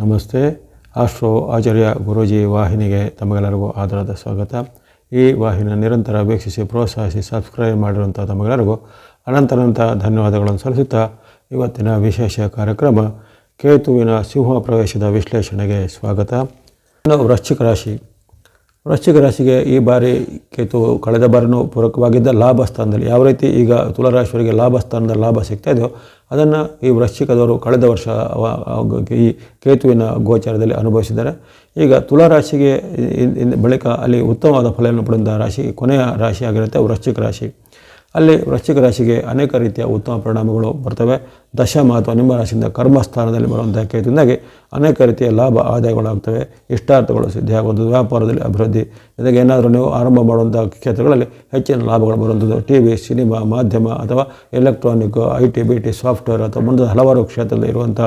ನಮಸ್ತೆ. ಆಶ್ರೋ ಆಚಾರ್ಯ ಗುರೂಜಿ ವಾಹಿನಿಗೆ ತಮಗೆಲ್ಲರಿಗೂ ಆಧಾರದ ಸ್ವಾಗತ. ಈ ವಾಹಿನ ನಿರಂತರ ವೀಕ್ಷಿಸಿ, ಪ್ರೋತ್ಸಾಹಿಸಿ ಸಬ್ಸ್ಕ್ರೈಬ್ ಮಾಡಿರುವಂಥ ತಮಗೆಲ್ಲರಿಗೂ ಅನಂತನಂತ ಧನ್ಯವಾದಗಳನ್ನು ಸಲ್ಲಿಸುತ್ತಾ ಇವತ್ತಿನ ವಿಶೇಷ ಕಾರ್ಯಕ್ರಮ ಕೇತುವಿನ ಸಿಂಹ ಪ್ರವೇಶದ ವಿಶ್ಲೇಷಣೆಗೆ ಸ್ವಾಗತ. ವೃಶ್ಚಿಕ ರಾಶಿ ವೃಶ್ಚಿಕ ರಾಶಿಗೆ ಈ ಬಾರಿ ಕೇತು ಕಳೆದ ಬಾರಿನೂ ಪೂರಕವಾಗಿದ್ದ ಲಾಭ ಸ್ಥಾನದಲ್ಲಿ ಯಾವ ರೀತಿ ಈಗ ತುಲಾರಾಶಿಯವರಿಗೆ ಲಾಭ ಸ್ಥಾನದ ಲಾಭ ಸಿಗ್ತಾ ಇದೆಯೋ ಅದನ್ನು ಈ ವೃಶ್ಚಿಕದವರು ಕಳೆದ ವರ್ಷ ಈ ಕೇತುವಿನ ಗೋಚಾರದಲ್ಲಿ ಅನುಭವಿಸಿದ್ದಾರೆ. ಈಗ ತುಲಾರಾಶಿಗೆ ಬಳಿಕ ಅಲ್ಲಿ ಉತ್ತಮವಾದ ಫಲವನ್ನು ಪಡೆದ ರಾಶಿ ಕೊನೆಯ ರಾಶಿ ಆಗಿರುತ್ತೆ ವೃಶ್ಚಿಕ ರಾಶಿ. ಅಲ್ಲಿ ವೃಶ್ಚಿಕ ರಾಶಿಗೆ ಅನೇಕ ರೀತಿಯ ಉತ್ತಮ ಪರಿಣಾಮಗಳು ಬರ್ತವೆ. ದಶಮ ಅಥವಾ ನಿಮ್ಮ ರಾಶಿಯಿಂದ ಕರ್ಮಸ್ಥಾನದಲ್ಲಿ ಬರುವಂತಹ ಕೇತುವಿನಾಗಿ ಅನೇಕ ರೀತಿಯ ಲಾಭ ಆದಾಯಗಳಾಗ್ತವೆ. ಇಷ್ಟಾರ್ಥಗಳು ಸಿದ್ಧಿಯಾಗುವಂಥದ್ದು ವ್ಯಾಪಾರದಲ್ಲಿ ಅಭಿವೃದ್ಧಿ. ಜೊತೆಗೆ ಏನಾದರೂ ನೀವು ಆರಂಭ ಮಾಡುವಂಥ ಕ್ಷೇತ್ರಗಳಲ್ಲಿ ಹೆಚ್ಚಿನ ಲಾಭಗಳು ಬರುವಂಥದ್ದು. ಟಿ ವಿ ಸಿನಿಮಾ, ಮಾಧ್ಯಮ ಅಥವಾ electronic I T B T software ಅಥವಾ ಮುಂದೆ ಹಲವಾರು ಕ್ಷೇತ್ರದಲ್ಲಿ ಇರುವಂಥ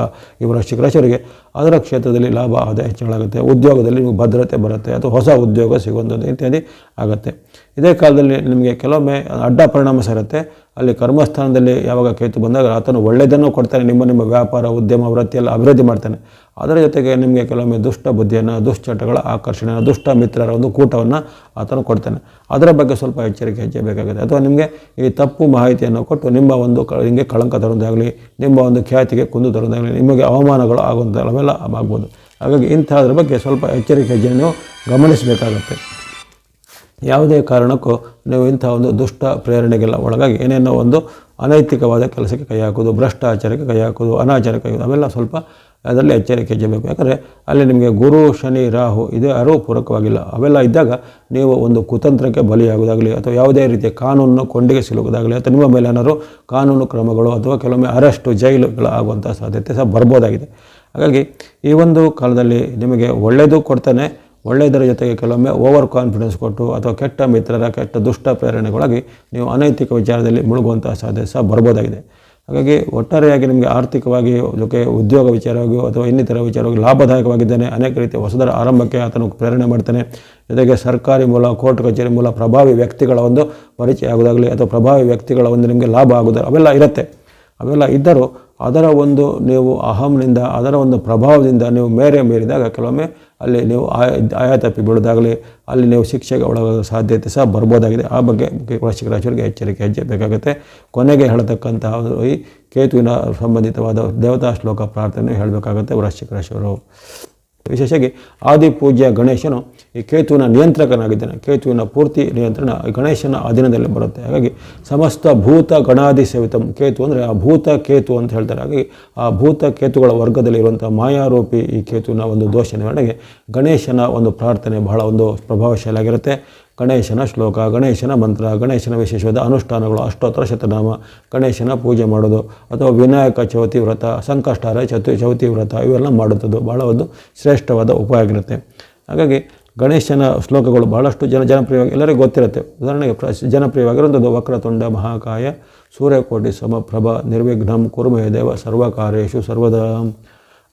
ಇವರ ರಾಶಿಯವರಿಗೆ ಅದರ ಕ್ಷೇತ್ರದಲ್ಲಿ ಲಾಭ, ಆದಾಯ ಹೆಚ್ಚಳಾಗುತ್ತೆ ಉದ್ಯೋಗದಲ್ಲಿ ನಿಮಗೆ ಭದ್ರತೆ ಬರುತ್ತೆ. ಅಥವಾ ಹೊಸ ಉದ್ಯೋಗ ಸಿಗುವಂಥದ್ದು ಇತ್ಯಾದಿ ಆಗುತ್ತೆ. ಇದೇ ಕಾಲದಲ್ಲಿ ನಿಮಗೆ ಕೆಲವೊಮ್ಮೆ ಅಡ್ಡ ಪರಿಣಾಮ ಸೇರುತ್ತೆ. ಅಲ್ಲಿ ಕರ್ಮಸ್ಥಾನದಲ್ಲಿ ಯಾವಾಗ ಕೇತು ಬಂದಾಗ ಆತನು ಒಳ್ಳೆಯದನ್ನು ಕೊಡ್ತಾನೆ, ನಿಮ್ಮ ನಿಮ್ಮ ವ್ಯಾಪಾರ, ಉದ್ಯಮ ವೃತ್ತಿಯೆಲ್ಲ ಅಭಿವೃದ್ಧಿ ಮಾಡ್ತಾನೆ. ಅದರ ಜೊತೆಗೆ ನಿಮಗೆ ಕೆಲವೊಮ್ಮೆ ದುಷ್ಟ ಬುದ್ಧಿಯನ್ನು, ದುಶ್ಚಟಗಳ ಆಕರ್ಷಣೆಯನ್ನು, ದುಷ್ಟ ಮಿತ್ರರ ಒಂದು ಕೂಟವನ್ನು ಆತನು ಕೊಡ್ತಾನೆ. ಅದರ ಬಗ್ಗೆ ಸ್ವಲ್ಪ ಎಚ್ಚರಿಕೆ ಹೆಚ್ಚಬೇಕಾಗುತ್ತೆ ಅಥವಾ ನಿಮಗೆ ಈ ತಪ್ಪು ಮಾಹಿತಿಯನ್ನು ಕೊಟ್ಟು ನಿಮ್ಮ ಒಂದು ನಿಮಗೆ ಕಳಂಕ ತರೋದಾಗಲಿ ನಿಮ್ಮ ಒಂದು ಖ್ಯಾತಿಗೆ ಕುಂದು ತರೋದಾಗಲಿ ನಿಮಗೆ ಅವಮಾನಗಳು ಆಗುವಂಥವೆಲ್ಲ ಆಗ್ಬೋದು ಹಾಗಾಗಿ ಇಂಥದ್ರ ಬಗ್ಗೆ ಸ್ವಲ್ಪ ಎಚ್ಚರಿಕೆ ಹೆಜ್ಜೆ ಗಮನಿಸಬೇಕಾಗತ್ತೆ. ಯಾವುದೇ ಕಾರಣಕ್ಕೂ ನೀವು ಇಂಥ ಒಂದು ದುಷ್ಟ ಪ್ರೇರಣೆಗೆಲ್ಲ ಒಳಗಾಗಿ ಏನೇನೋ ಒಂದು ಅನೈತಿಕವಾದ ಕೆಲಸಕ್ಕೆ ಕೈ ಹಾಕೋದು ಭ್ರಷ್ಟಾಚಾರಕ್ಕೆ ಕೈ ಹಾಕೋದು ಅನಾಚಾರಕ್ಕೆ ಕೈ ಅವೆಲ್ಲ ಸ್ವಲ್ಪ ಅದರಲ್ಲಿ ಎಚ್ಚರಿಕೆ ಜೀಬೇಕು ಯಾಕಂದರೆ ಅಲ್ಲಿ ನಿಮಗೆ ಗುರು, ಶನಿ, ರಾಹು ಇದು ಯಾರೂ ಪೂರಕವಾಗಿಲ್ಲ ಅವೆಲ್ಲ ಇದ್ದಾಗ ನೀವು ಒಂದು ಕುತಂತ್ರಕ್ಕೆ ಬಲಿಯಾಗೋದಾಗಲಿ ಅಥವಾ ಯಾವುದೇ ರೀತಿಯ ಕಾನೂನು ಕೊಂಡಿಗೆ ಸಿಲುಕೋದಾಗಲಿ ಅಥವಾ ನಿಮ್ಮ ಮೇಲೆ ಏನಾದರೂ ಕಾನೂನು ಕ್ರಮಗಳು ಅಥವಾ ಕೆಲವೊಮ್ಮೆ ಅರೆಸ್ಟು, ಜೈಲುಗಳು ಆಗುವಂಥ ಸಾಧ್ಯತೆ ಸಹ ಬರ್ಬೋದಾಗಿದೆ. ಹಾಗಾಗಿ ಈ ಒಂದು ಕಾಲದಲ್ಲಿ ನಿಮಗೆ ಒಳ್ಳೆಯದು ಕೊಡ್ತಾನೆ ಒಳ್ಳೆಯದರ ಜೊತೆಗೆ ಕೆಲವೊಮ್ಮೆ ಓವರ್ ಕಾನ್ಫಿಡೆನ್ಸ್ ಕೊಟ್ಟು ಅಥವಾ ಕೆಟ್ಟ ಮಿತ್ರರ, ಕೆಟ್ಟ ದುಷ್ಟ ಪ್ರೇರಣೆಗಳಾಗಿ ನೀವು ಅನೈತಿಕ ವಿಚಾರದಲ್ಲಿ ಮುಳುಗುವಂಥ ಸಾಧ್ಯತೆ ಸಹ ಬರ್ಬೋದಾಗಿದೆ ಹಾಗಾಗಿ ಒಟ್ಟಾರೆಯಾಗಿ ನಿಮಗೆ ಆರ್ಥಿಕವಾಗಿ ಜೊತೆ ಉದ್ಯೋಗ ವಿಚಾರವಾಗಿಯೋ ಅಥವಾ ಇನ್ನಿತರ ವಿಚಾರವಾಗಿ ಲಾಭದಾಯಕವಾಗಿದ್ದಾನೆ, ಅನೇಕ ರೀತಿಯ ಹೊಸದರ ಆರಂಭಕ್ಕೆ ಆತನು ಪ್ರೇರಣೆ ಮಾಡ್ತಾನೆ. ಜೊತೆಗೆ ಸರ್ಕಾರಿ ಮೂಲ, ಕೋರ್ಟ್ ಕಚೇರಿ ಮೂಲ ಪ್ರಭಾವಿ ವ್ಯಕ್ತಿಗಳ ಒಂದು ಪರಿಚಯ ಆಗೋದಾಗಲಿ ಅಥವಾ ಪ್ರಭಾವಿ ವ್ಯಕ್ತಿಗಳ ಒಂದು ನಿಮಗೆ ಲಾಭ ಆಗೋದು, ಅವೆಲ್ಲ ಇರುತ್ತೆ. ಅವೆಲ್ಲ ಇದ್ದರೂ ಅದರ ಒಂದು ನೀವು ಅಹಂನಿಂದ, ಅದರ ಒಂದು ಪ್ರಭಾವದಿಂದ ನೀವು ಮೇರೆ ಮೀರಿದಾಗ ಕೆಲವೊಮ್ಮೆ ಅಲ್ಲಿ ನೀವು ಆಯ ತಪ್ಪಿ ಬೀಳೋದಾಗಲಿ, ಅಲ್ಲಿ ನೀವು ಶಿಕ್ಷೆಗೆ ಒಳಗಾಗ ಸಾಧ್ಯತೆ ಸಹ ಬರ್ಬೋದಾಗಿದೆ. ಆ ಬಗ್ಗೆ ವೃಶ್ಚಿಕ ರಾಶಿಯವರಿಗೆ ಎಚ್ಚರಿಕೆ ಹೆಜ್ಜೆ ಬೇಕಾಗುತ್ತೆ ಕೊನೆಗೆ ಹೇಳತಕ್ಕಂತಹ ಈ ಕೇತುವಿನ ಸಂಬಂಧಿತವಾದ ದೇವತಾ ಶ್ಲೋಕ ಪ್ರಾರ್ಥನೆ ಹೇಳಬೇಕಾಗುತ್ತೆ ವೃಶ್ಚಿಕ ರಾಶಿಯವರು. ವಿಶೇಷವಾಗಿ ಆದಿ ಪೂಜ್ಯ ಗಣೇಶನು ಈ ಕೇತುವಿನ ನಿಯಂತ್ರಕನಾಗಿದ್ದಾನೆ. ಕೇತುವಿನ ಪೂರ್ತಿ ನಿಯಂತ್ರಣ ಗಣೇಶನ ಅಧೀನದಲ್ಲಿ ಬರುತ್ತೆ. ಹಾಗಾಗಿ ಸಮಸ್ತ ಭೂತ ಗಣಾದಿ ಸೇವಿತಂ ಕೇತು ಅಂದರೆ ಆ ಭೂತ ಕೇತು ಅಂತ ಹೇಳ್ತಾರೆ. ಹಾಗಾಗಿ ಆ ಭೂತ ಕೇತುಗಳ ವರ್ಗದಲ್ಲಿ ಇರುವಂಥ ಮಾಯಾರೂಪಿ ಈ ಕೇತುವಿನ ಒಂದು ದೋಷ ನಿವಾರಣೆಗೆ ಗಣೇಶನ ಒಂದು ಪ್ರಾರ್ಥನೆ ಬಹಳ ಒಂದು ಪ್ರಭಾವಶಾಲಿಯಾಗಿರುತ್ತೆ. ಗಣೇಶನ ಶ್ಲೋಕ, ಗಣೇಶನ ಮಂತ್ರ, ಗಣೇಶನ ವಿಶೇಷವಾದ ಅನುಷ್ಠಾನಗಳು, ಅಷ್ಟೋತ್ತರ ಶತನಾಮ, ಗಣೇಶನ ಪೂಜೆ ಮಾಡೋದು, ಅಥವಾ ವಿನಾಯಕ ಚೌತಿ ವ್ರತ, ಸಂಕಷ್ಟಾರ ಚತು, ಚೌತಿ ವ್ರತ ಇವೆಲ್ಲ ಮಾಡುತ್ತದೆ ಬಹಳ ಒಂದು ಶ್ರೇಷ್ಠವಾದ ಉಪಾಯ ಆಗಿರುತ್ತೆ. ಹಾಗಾಗಿ ಗಣೇಶನ ಶ್ಲೋಕಗಳು ಬಹಳಷ್ಟು ಜನ ಜನಪ್ರಿಯವಾಗಿ, ಎಲ್ಲರಿಗೂ ಗೊತ್ತಿರುತ್ತೆ. ಉದಾಹರಣೆಗೆ ಪ್ರ ಜನಪ್ರಿಯವಾಗಿರುವಂಥದ್ದು ವಕ್ರತುಂಡ, ಮಹಾಕಾಯ, ಸೂರ್ಯಕೋಟಿ, ಸಮಪ್ರಭ, ನಿರ್ವಿಘ್ನಂ, ಕುರುಮಯ ದೇವ ಸರ್ವಕಾರ್ಯೇಶು ಸರ್ವದಾಂ,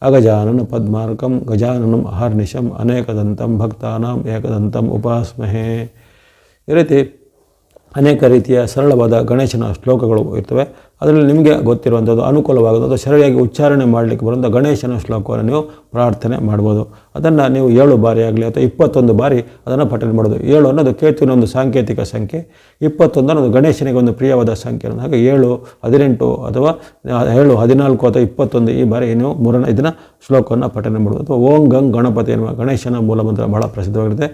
ಅಗಜಾನನ, ಪದ್ಮಾರ್ಕಂ, ಗಜಾನನಂ, ಅಹರ್ನಿಶಂ, ಅನೇಕದಂತಂ, ಭಕ್ತಾನಾಂ, ಏಕದಂತಂ, ಉಪಾಸ್ಮಹೇ. ಈ ರೀತಿ ಅನೇಕ ರೀತಿಯ ಸರಳವಾದ ಗಣೇಶನ ಶ್ಲೋಕಗಳು ಇರ್ತವೆ. ಅದರಲ್ಲಿ ನಿಮಗೆ ಗೊತ್ತಿರುವಂಥದ್ದು ಅನುಕೂಲವಾಗೋದು ಸರಿಯಾಗಿ ಉಚ್ಚಾರಣೆ ಮಾಡಲಿಕ್ಕೆ ಬರುವಂಥ ಗಣೇಶನ ಶ್ಲೋಕವನ್ನು ನೀವು ಪ್ರಾರ್ಥನೆ ಮಾಡ್ಬೋದು. ಅದನ್ನು ನೀವು ಏಳು ಬಾರಿ ಆಗಲಿ ಅಥವಾ ಇಪ್ಪತ್ತೊಂದು ಬಾರಿ ಅದನ್ನು ಪಠನೆ ಮಾಡೋದು. ಏಳು ಅನ್ನೋದು ಕೇತುವಿನ ಒಂದು ಸಾಂಕೇತಿಕ ಸಂಖ್ಯೆ. ಇಪ್ಪತ್ತೊಂದು ಅನ್ನೋದು ಗಣೇಶನಿಗೆ ಒಂದು ಪ್ರಿಯವಾದ ಸಂಖ್ಯೆ ಹಾಗೆ ಏಳು, ಹದಿನೆಂಟು ಅಥವಾ ಏಳು, ಹದಿನಾಲ್ಕು ಅಥವಾ ಇಪ್ಪತ್ತೊಂದು ಈ ಬಾರಿ ನೀವು ಮೂರನೇ, ಇದನ್ನು ಶ್ಲೋಕವನ್ನು ಪಠನೆ ಮಾಡ್ಬೋದು. ಅಥವಾ ಓಂ ಗಂಗ್ ಗಣಪತಿ ಎನ್ನುವ ಗಣೇಶನ ಮೂಲಮಂತ್ರ ಬಹಳ ಪ್ರಸಿದ್ಧವಾಗಿರುತ್ತೆ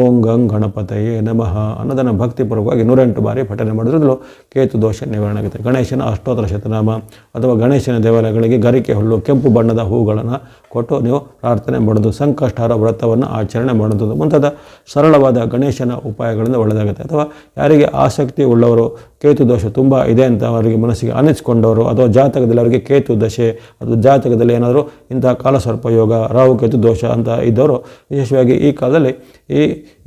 ಓಂ ಗಂಗ್ ಗಣಪತಯೇ ನಮಃ ಅನ್ನೋದನ್ನು ಭಕ್ತಿಪೂರ್ವಕವಾಗಿ ನೂರೆಂಟು ಬಾರಿ ಪಠನೆ ಮಾಡೋದ್ರಲ್ಲೂ ಕೇತು ದೋಷ ನಿವಾರಣೆ ಆಗುತ್ತೆ. ಗಣೇಶನ ಅಷ್ಟೋತ್ತರ ಶತನಾಮ ಅಥವಾ ಗಣೇಶನ ದೇವಾಲಯಗಳಿಗೆ ಗರಿಕೆ ಹುಲ್ಲು, ಕೆಂಪು ಬಣ್ಣದ ಹೂಗಳನ್ನು ಕೊಟ್ಟು ನೀವು ಪ್ರಾರ್ಥನೆ ಮಾಡೋದು, ಸಂಕಷ್ಟಾರ ವ್ರತವನ್ನು ಆಚರಣೆ ಮಾಡೋದು. ಮುಂತಾದ ಸರಳವಾದ ಗಣೇಶನ ಉಪಾಯಗಳಿಂದ ಒಳ್ಳೆಯದಾಗುತ್ತೆ ಅಥವಾ ಯಾರಿಗೆ ಆಸಕ್ತಿ ಉಳ್ಳವರು ಕೇತು ದೋಷ ತುಂಬ ಇದೆ ಅಂತ ಅವರಿಗೆ ಮನಸ್ಸಿಗೆ ಅನಿಸ್ಕೊಂಡವರು, ಅಥವಾ ಜಾತಕದಲ್ಲಿ ಅವರಿಗೆ ಕೇತು ದಶೆ, ಅಥವಾ ಜಾತಕದಲ್ಲಿ ಏನಾದರೂ ಇಂತಹ ಕಾಲಸರ್ಪ ಯೋಗ, ರಾಹು ಕೇತು ದೋಷ ಅಂತ ಇದ್ದವರು, ವಿಶೇಷವಾಗಿ ಈ ಕಾಲದಲ್ಲಿ ಈ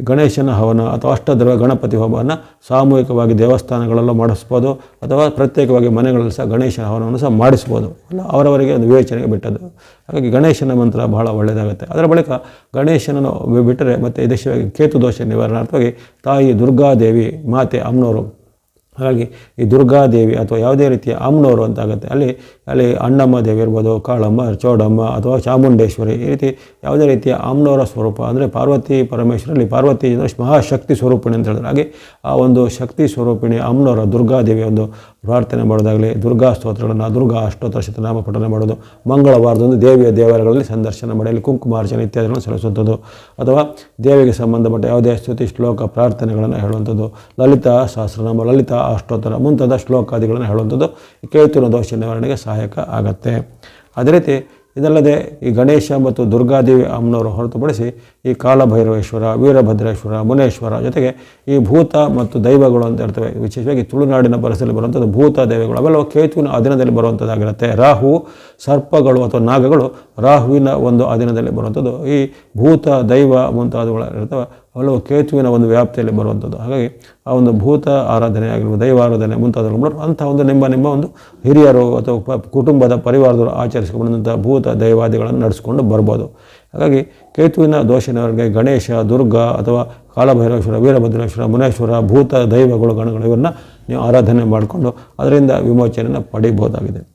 ಗಣೇಶನ ಹವನ ಅಥವಾ ಅಷ್ಟದ್ರವ ಗಣಪತಿ ಹೋಮವನ್ನು ಸಾಮೂಹಿಕವಾಗಿ ದೇವಸ್ಥಾನಗಳಲ್ಲೂ ಮಾಡಿಸ್ಬೋದು, ಅಥವಾ ಪ್ರತ್ಯೇಕವಾಗಿ ಮನೆಗಳಲ್ಲಿ ಸಹ ಗಣೇಶನ ಹವನವನ್ನು ಸಹ ಮಾಡಿಸ್ಬೋದು. ಅಲ್ಲ, ಅವರವರಿಗೆ ಒಂದು ವಿವೇಚನೆಗೆ ಬಿಟ್ಟದ್ದು. ಹಾಗಾಗಿ ಗಣೇಶನ ಮಂತ್ರ ಬಹಳ ಒಳ್ಳೆಯದಾಗುತ್ತೆ. ಅದರ ಬಳಿಕ ಗಣೇಶನನ್ನು ಬಿಟ್ಟರೆ ಮತ್ತು ವಿಶೇಷವಾಗಿ ಕೇತು ದೋಷ ನಿವಾರಣಾರ್ಥವಾಗಿ ತಾಯಿ ದುರ್ಗಾದೇವಿ ಮಾತೆ ಅಮ್ಮನವರು ಹಾಗಾಗಿ ಈ ದುರ್ಗಾದೇವಿ ಅಥವಾ ಯಾವುದೇ ರೀತಿಯ ಅಮ್ಮನವರು ಅಂತ ಆಗುತ್ತೆ. ಅಲ್ಲಿ ಅಲ್ಲಿ ಅಣ್ಣಮ್ಮ ದೇವಿ ಇರ್ಬೋದು, ಕಾಳಮ್ಮ, ಚೌಡಮ್ಮ ಅಥವಾ ಚಾಮುಂಡೇಶ್ವರಿ, ಈ ರೀತಿ ಯಾವುದೇ ರೀತಿಯ ಆಮ್ನೋರ ಸ್ವರೂಪ ಅಂದರೆ ಪಾರ್ವತಿ ಪರಮೇಶ್ವರಲ್ಲಿ ಪಾರ್ವತಿ ಮಹಾಶಕ್ತಿ ಸ್ವರೂಪಿಣಿ ಅಂತ ಹೇಳಿದ್ರೆ, ಹಾಗೆ ಆ ಒಂದು ಶಕ್ತಿ ಸ್ವರೂಪಿಣಿ ಅಮ್ಮನವರ ದುರ್ಗಾದೇವಿ ಒಂದು ಪ್ರಾರ್ಥನೆ ಮಾಡೋದಾಗಲಿ, ದುರ್ಗಾ ಸ್ತೋತ್ರಗಳನ್ನು ದುರ್ಗಾ ಅಷ್ಟೋತ್ತರ ಶತನಾಮ ಪಠನೆ ಮಾಡೋದು, ಮಂಗಳವಾರದಂದು ದೇವಿಯ ದೇವಾಲಯಗಳಲ್ಲಿ ಸಂದರ್ಶನ ಮಾಡಲಿ ಕುಂಕುಮಾರ್ಚನೆ ಇತ್ಯಾದಿಗಳನ್ನು ಸಲ್ಲಿಸುವಂಥದ್ದು, ಅಥವಾ ದೇವಿಗೆ ಸಂಬಂಧಪಟ್ಟ ಯಾವುದೇ ಸ್ತುತಿ, ಶ್ಲೋಕ ಪ್ರಾರ್ಥನೆಗಳನ್ನು ಹೇಳುವಂಥದ್ದು, ಲಲಿತಾ ಸಹಸ್ರನಾಮ, ಲಲಿತಾ ಅಷ್ಟೋತ್ತರ ಮುಂತಾದ ಶ್ಲೋಕಾದಿಗಳನ್ನು ಹೇಳುವಂಥದ್ದು ಕೇತುನ ದೋಷ ನಿವಾರಣೆಗೆ ಸಹಾಯಕ ಆಗತ್ತೆ. ಅದೇ ರೀತಿ ಇದಲ್ಲದೆ ಈ ಗಣೇಶ ಮತ್ತು ದುರ್ಗಾದೇವಿ ಅಮ್ಮನವರು ಹೊರತುಪಡಿಸಿ ಈ ಕಾಲಭೈರವೇಶ್ವರ ವೀರಭದ್ರೇಶ್ವರ, ಮುನೇಶ್ವರ ಜೊತೆಗೆ ಈ ಭೂತ ಮತ್ತು ದೈವಗಳು ಅಂತ ಇರ್ತವೆ. ವಿಶೇಷವಾಗಿ ತುಳುನಾಡಿನ ಪರಿಸರದಲ್ಲಿ ಬರುವಂಥದ್ದು ಭೂತ ದೈವಗಳು. ಅವೆಲ್ಲ ಕೇತುವಿನ ಅಧೀನದಲ್ಲಿ ಬರುವಂಥದ್ದಾಗಿರುತ್ತೆ. ರಾಹು, ಸರ್ಪಗಳು ಅಥವಾ ನಾಗಗಳು ರಾಹುವಿನ ಒಂದು ಅಧೀನದಲ್ಲಿ ಬರುವಂಥದ್ದು. ಈ ಭೂತ, ದೈವ ಮುಂತಾದವುಗಳು ಇರ್ತವೆ ಅವೆಲ್ಲವೂ ಕೇತುವಿನ ಒಂದು ವ್ಯಾಪ್ತಿಯಲ್ಲಿ ಬರುವಂಥದ್ದು. ಹಾಗಾಗಿ ಆ ಒಂದು ಭೂತ ಆರಾಧನೆ ಆಗಿರ್ಬೋದು ದೈವಾರಾಧನೆ ಮುಂತಾದವುಗಳು ಅಂಥ ಒಂದು ನಿಮ್ಮ ನಿಮ್ಮ ಒಂದು ಹಿರಿಯರು ಅಥವಾ ಕುಟುಂಬದ ಪರಿವಾರದವರು ಆಚರಿಸಿಕೊಂಡಂಥ ಭೂತ ದೈವಾದಿಗಳನ್ನು ನಡೆಸ್ಕೊಂಡು ಬರ್ಬೋದು. ಹಾಗಾಗಿ ಕೇತುವಿನ ದೋಷ ಗಣೇಶ, ದುರ್ಗ ಅಥವಾ ಕಾಳಭೈರೇಶ್ವರ ವೀರಭದ್ರೇಶ್ವರ, ಮುನೇಶ್ವರ, ಭೂತ ದೈವಗಳು, ಗಣಗಳು ಇವನ್ನು ನೀವು ಆರಾಧನೆ ಮಾಡಿಕೊಂಡು ಅದರಿಂದ ವಿಮೋಚನೆಯನ್ನು ಪಡಿಬೋದಾಗಿದೆ.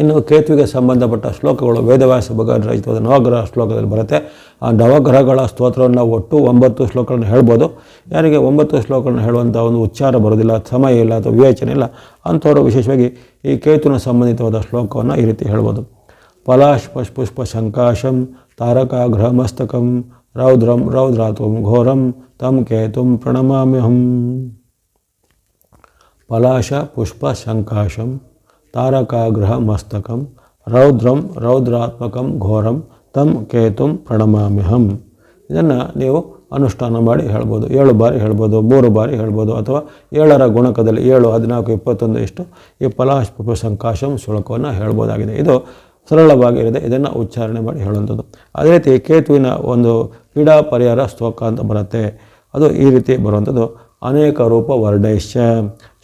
ಇನ್ನು ಕೇತುವಿಗೆ ಸಂಬಂಧಪಟ್ಟ ಶ್ಲೋಕಗಳು ವೇದವ್ಯಾಸ ಭಗವಾನ್ ರಚಿತವಾದ ನವಗ್ರಹ ಶ್ಲೋಕದಲ್ಲಿ ಬರುತ್ತೆ. ಆ ನವಗ್ರಹಗಳ ಸ್ತೋತ್ರವನ್ನು ಒಟ್ಟು ಒಂಬತ್ತು ಶ್ಲೋಕಗಳನ್ನು ಹೇಳ್ಬೋದು. ಯಾರಿಗೆ ಒಂಬತ್ತು ಶ್ಲೋಕಗಳನ್ನು ಹೇಳುವಂಥ ಒಂದು ಉಚ್ಚಾರ ಬರೋದಿಲ್ಲ ಸಮಯ ಇಲ್ಲ ಅಥವಾ ವಿವೇಚನೆ ಇಲ್ಲ, ಅಂಥವರು ವಿಶೇಷವಾಗಿ ಈ ಕೇತುವಿನ ಸಂಬಂಧಿತವಾದ ಶ್ಲೋಕವನ್ನು ಈ ರೀತಿ ಹೇಳ್ಬೋದು. ಪಲಾಶ್ ಪುಷ್ಪ ಶಂಕಾಶಂ ತಾರಕಾಗ್ರಹ ಮಸ್ತಕಂ ರೌದ್ರಂ ರೌದ್ರಾತ್ವಂ ಘೋರಂ ತಂ ಕೇತುಂ ಪ್ರಣಮಾಮ್ಯಹಂ. ಪಲಾಶ ಪುಷ್ಪ ಶಂಕಾಶಂ ತಾರಕಾಗ್ರಹ ಮಸ್ತಕಂ ರೌದ್ರಂ ರೌದ್ರಾತ್ಮಕಂ ಘೋರಂ ತಂ ಕೇತುಂ ಪ್ರಣಮಾಮ್ಯಹಂ ಇದನ್ನು ನೀವು ಅನುಷ್ಠಾನ ಮಾಡಿ ಹೇಳ್ಬೋದು. ಏಳು ಬಾರಿ ಹೇಳ್ಬೋದು, ಮೂರು ಬಾರಿ ಹೇಳ್ಬೋದು, ಅಥವಾ ಏಳರ ಗುಣಕದಲ್ಲಿ ಏಳು, ಹದಿನಾಲ್ಕು, ಇಪ್ಪತ್ತೊಂದು ಇಷ್ಟು ಈ ಪಲಾಶ್ ಸಂಕಾಶಂ ಶುಲ್ಕವನ್ನು ಹೇಳ್ಬೋದಾಗಿದೆ. ಇದು ಸರಳವಾಗಿರದೆ ಇದನ್ನು ಉಚ್ಚಾರಣೆ ಮಾಡಿ ಹೇಳುವಂಥದ್ದು. ಅದೇ ರೀತಿ ಕೇತುವಿನ ಒಂದು ಕ್ರೀಡಾ ಪರಿಹಾರ ಸ್ತೋಕ ಅಂತ ಬರುತ್ತೆ. ಅದು ಈ ರೀತಿ ಬರುವಂಥದ್ದು. ಅನೇಕ ರೂಪ ವರ್ಣೈಶ್ಯ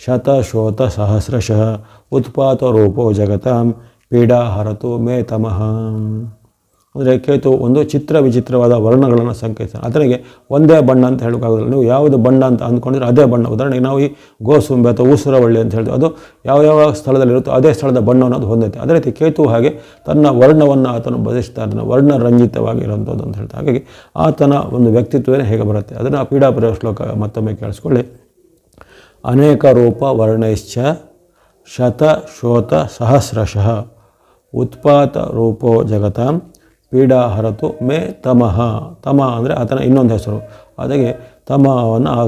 ಶತ ಶೋತ ಸಹಸ್ರಶಃ ಉತ್ಪಾತ ರೂಪೋ ಜಗತಾಂ ಪೀಡಾ ಹರತು ಮೇ ತಮಃ. ಅಂದರೆ ಕೇತು ಒಂದು ಚಿತ್ರ ವಿಚಿತ್ರವಾದ ವರ್ಣಗಳನ್ನು ಸಂಕೇತಿಸ್ತಾನೆ ಅದರಿಗೆ ಒಂದೇ ಬಣ್ಣ ಅಂತ ಹೇಳೋಕ್ಕಾಗಲ್ಲ ನೀವು ಯಾವುದು ಬಣ್ಣ ಅಂತ ಅಂದ್ಕೊಂಡ್ರೆ ಅದೇ ಬಣ್ಣ. ಉದಾಹರಣೆಗೆ ನಾವು ಈ ಗೋಸುಂಬೆ ಅಥವಾ ಉಸುರವಳ್ಳಿ ಅಂತ ಹೇಳ್ತೀವಿ. ಅದು ಯಾವ ಯಾವ ಸ್ಥಳದಲ್ಲಿರುತ್ತೋ ಅದೇ ಸ್ಥಳದ ಬಣ್ಣವನ್ನು ಅದು ಹೊಂದೈತೆ ಅದೇ ರೀತಿ ಕೇತು ಹಾಗೆ ತನ್ನ ವರ್ಣವನ್ನು ಆತನು ವರ್ಣ ವರ್ಣರಂಜಿತವಾಗಿರುವಂಥದ್ದು ಅಂತ ಹೇಳ್ತಾರೆ. ಹಾಗಾಗಿ ಆತನ ಒಂದು ವ್ಯಕ್ತಿತ್ವವೇ ಹೇಗೆ ಬರುತ್ತೆ? ಅದನ್ನು ಪೀಡಾಪುರ ಶ್ಲೋಕ ಮತ್ತೊಮ್ಮೆ ಕೇಳಿಸ್ಕೊಳ್ಳಿ. ಅನೇಕ ರೂಪ ವರ್ಣೈಶ್ಚ ಶತ, ಶೋತ, ಸಹಸ್ರಶಃ. ಉತ್ಪಾತ ರೂಪೋ ಜಗತಾಂ ಪೀಡಾ ಹರತು ಮೇ ತಮಃ. ತಮ ಅಂದರೆ ಆತನ ಇನ್ನೊಂದು ಹೆಸರು. ಅದಕ್ಕೆ ತಮವನ್ನು ಆ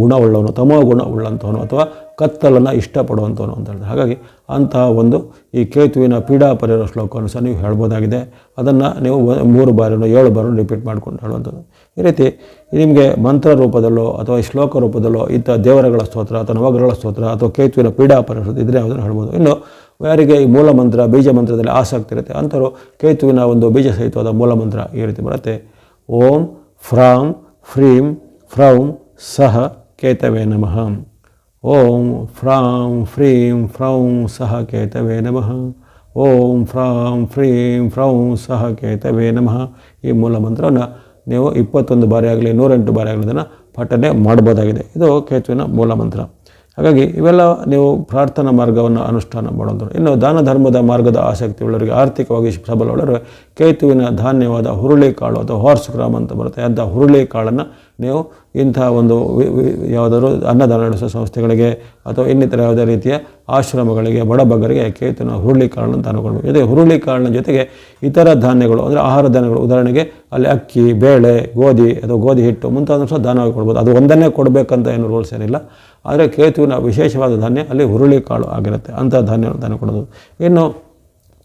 ಗುಣವುಳ್ಳವನು, ತಮೋ ಗುಣವುಳ್ಳಂಥವನು ಅಥವಾ ಕತ್ತಲನ್ನು ಇಷ್ಟಪಡುವಂಥವನು ಅಂತ ಹೇಳ್ತಾರೆ. ಹಾಗಾಗಿ ಅಂತಹ ಒಂದು ಈ ಕೇತುವಿನ ಪೀಡಾ ಪರಿಹಾರ ಶ್ಲೋಕವನ್ನು ಸಹ ನೀವು ಹೇಳ್ಬೋದಾಗಿದೆ. ಅದನ್ನು ನೀವು ಮೂರು ಬಾರಿನೋ ಏಳು ಬಾರಿ ರಿಪೀಟ್ ಮಾಡ್ಕೊಂಡು ಹೇಳುವಂಥದ್ದು. ಈ ರೀತಿ ನಿಮಗೆ ಮಂತ್ರ ರೂಪದಲ್ಲೋ ಅಥವಾ ಶ್ಲೋಕ ರೂಪದಲ್ಲೋ ಇಂಥ ದೇವರಗಳ ಸ್ತೋತ್ರ ಅಥವಾ ನವಗ್ರಹಗಳ ಸ್ತೋತ್ರ ಅಥವಾ ಕೇತುವಿನ ಪೀಡಾ ಪರಿಹಾರ ಇದ್ರೆ ಯಾವುದನ್ನು ಹೇಳ್ಬೋದು. ಇನ್ನು ಯಾರಿಗೆ ಈ ಮೂಲ ಮಂತ್ರ, ಬೀಜ ಮಂತ್ರದಲ್ಲಿ ಆಸಕ್ತಿ ಇರುತ್ತೆ ಅಂಥವರು ಕೇತುವಿನ ಒಂದು ಬೀಜ ಸಹಿತವಾದ ಮೂಲ ಮಂತ್ರ ಈ ರೀತಿ ಬರುತ್ತೆ. ಓಂ ಫ್ರಾಂ ಫ್ರೀಂ ಫ್ರೌಂ ಸಹ ಕೇತವೇ ನಮಃ. ಓಂ ಫ್ರಾಂ ಫ್ರೀಂ ಫ್ರೌಂ ಸಹ ಕೇತವೇ ನಮಃ. ಓಂ ಫ್ರಾಂ ಫ್ರೀಂ ಫ್ರೌಂ ಸಹ ಕೇತವೇ ನಮಃ. ಈ ಮೂಲ ಮಂತ್ರವನ್ನು ನೀವು ಇಪ್ಪತ್ತೊಂದು ಬಾರಿ ಆಗಲಿ, ನೂರೆಂಟು ಬಾರಿ ಆಗಲಿ ಅದನ್ನು ಪಠನೆ ಮಾಡ್ಬೋದಾಗಿದೆ. ಇದು ಕೇತುವಿನ ಮೂಲ ಮಂತ್ರ. ಹಾಗಾಗಿ ಇವೆಲ್ಲ ನೀವು ಪ್ರಾರ್ಥನಾ ಮಾರ್ಗವನ್ನು ಅನುಷ್ಠಾನ ಮಾಡೋದು. ಇನ್ನು ದಾನ ಧರ್ಮದ ಮಾರ್ಗದ ಆಸಕ್ತಿ ಉಳ್ಳವರಿಗೆ ಆರ್ಥಿಕವಾಗಿ ಸಬಲವುಳ್ಳವರು ಕೇತುವಿನ ಧಾನ್ಯವಾದ ಹುರುಳಿ ಕಾಳು ಅಥವಾ ಹಾರ್ಸ್ ಗ್ರಾಮ್ ಅಂತ ಬರುತ್ತೆ. ಅಂಥ ಹುರುಳಿ ಕಾಳನ್ನು ನೀವು ಇಂಥ ಒಂದು ಯಾವುದಾದ್ರು ಅನ್ನದಾನ ನಡೆಸುವ ಸಂಸ್ಥೆಗಳಿಗೆ ಅಥವಾ ಇನ್ನಿತರ ಯಾವುದೇ ರೀತಿಯ ಆಶ್ರಮಗಳಿಗೆ ಬಡಬಗ್ಗರಿಗೆ ಕೇತನ ಹುರುಳಿ ಕಾಳನ್ನು ದಾನ ಕೊಡಬೇಕು ಜೊತೆಗೆ ಹುರುಳಿ ಕಾಳಿನ ಜೊತೆಗೆ ಇತರ ಧಾನ್ಯಗಳು, ಅಂದರೆ ಆಹಾರ ಧಾನ್ಯಗಳು, ಉದಾಹರಣೆಗೆ ಅಲ್ಲಿ ಅಕ್ಕಿ, ಬೇಳೆ, ಗೋಧಿ, ಅಥವಾ ಗೋಧಿ ಹಿಟ್ಟು ಮುಂತಾದ ಸಹ ದಾನವಾಗಿ ಕೊಡ್ಬೋದು. ಅದು ಒಂದನ್ನೇ ಕೊಡಬೇಕಂತ ಏನು ರೂಲ್ಸ್ ಏನಿಲ್ಲ. ಆದರೆ ಕೇತುವಿನ ವಿಶೇಷವಾದ ಧಾನ್ಯ ಅಲ್ಲಿ ಹುರುಳಿ ಕಾಳು ಆಗಿರುತ್ತೆ. ಅಂಥ ಧಾನ್ಯವನ್ನು ದಾನ ಕೊಡೋದು. ಇನ್ನು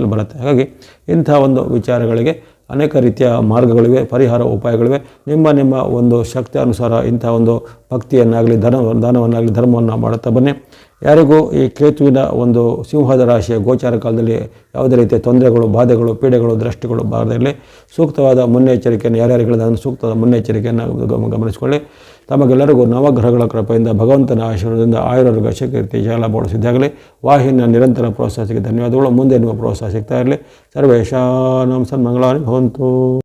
ಆಸಕ್ತಿಯಲ್ಲಿ ಬರುತ್ತೆ. ಹಾಗಾಗಿ ಇಂಥ ಒಂದು ವಿಚಾರಗಳಿಗೆ ಅನೇಕ ರೀತಿಯ ಮಾರ್ಗಗಳಿವೆ, ಪರಿಹಾರ ಉಪಾಯಗಳಿವೆ. ನಿಮ್ಮ ನಿಮ್ಮ ಒಂದು ಶಕ್ತಿ ಅನುಸಾರ ಇಂಥ ಒಂದು ಭಕ್ತಿಯನ್ನಾಗಲಿ, ಧನ ದಾನವನ್ನಾಗಲಿ ಧರ್ಮವನ್ನು ಮಾಡುತ್ತಾ ಬನ್ನಿ. ಯಾರಿಗೂ ಈ ಕೇತುವಿನ ಒಂದು ಸಿಂಹದ ರಾಶಿಯ ಗೋಚಾರ ಕಾಲದಲ್ಲಿ ಯಾವುದೇ ರೀತಿಯ ತೊಂದರೆಗಳು, ಬಾಧೆಗಳು, ಪೀಡೆಗಳು, ದೃಷ್ಟಿಗಳು ಬಾರದಿರಲಿ ಸೂಕ್ತವಾದ ಮುನ್ನೆಚ್ಚರಿಕೆಯನ್ನು ಯಾರ್ಯಾರಿಗಳಿಂದ ಅದನ್ನು ಸೂಕ್ತವಾದ ಮುನ್ನೆಚ್ಚರಿಕೆಯನ್ನು ಗಮ- ಗಮನಿಸಿಕೊಳ್ಳಿ. ತಮಗೆಲ್ಲರಿಗೂ ನವಗ್ರಹಗಳ ಕೃಪೆಯಿಂದ ಭಗವಂತನ ಆಶೀರ್ವಾದದಿಂದ ಆಯುರ್ವರ್ಗ ಶಕ್ತಿ ಜಾಲ ಬೋಡಿಸಿದ್ದಾಗಲಿ ವಾಹಿನಿಯ ನಿರಂತರ ಪ್ರೋತ್ಸಾಹಕ್ಕೆ ಧನ್ಯವಾದಗಳು. ಮುಂದೆ ನಿಮ್ಮ ಪ್ರೋತ್ಸಾಹ ಸಿಗ್ತಾ ಇರಲಿ. ಸರ್ವೇಶಾನಂ ಸನ್ಮಂಗಳಾನಿ ಭವಂತು.